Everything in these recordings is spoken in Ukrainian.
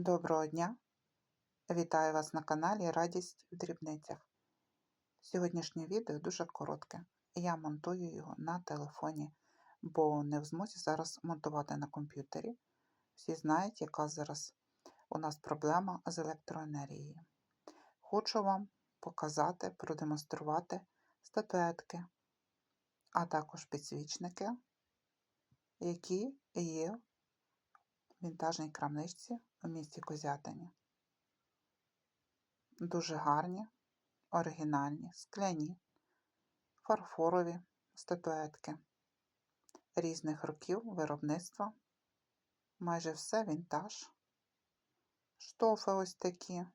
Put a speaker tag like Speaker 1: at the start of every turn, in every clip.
Speaker 1: Доброго дня! Вітаю вас на каналі Радість в дрібницях. Сьогоднішнє відео дуже коротке. Я монтую його на телефоні, бо не в змозі зараз монтувати на комп'ютері. Всі знають, яка зараз у нас проблема з електроенергією. Хочу вам показати, продемонструвати статуетки, а також підсвічники, які є вінтажній крамничці у місті Козятині. Дуже гарні, оригінальні, скляні, фарфорові статуетки різних років виробництва. Майже все вінтаж. Штофи ось такі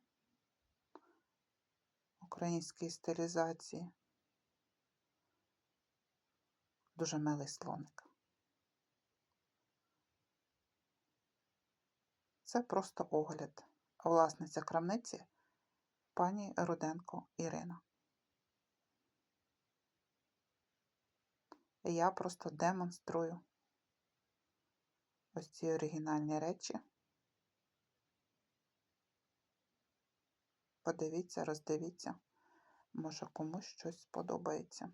Speaker 1: української стилізації. Дуже милий слоник. Це просто огляд. Власниця крамниці пані Руденко Ірина. Я просто демонструю ось ці оригінальні речі. Подивіться, роздивіться, може комусь щось сподобається.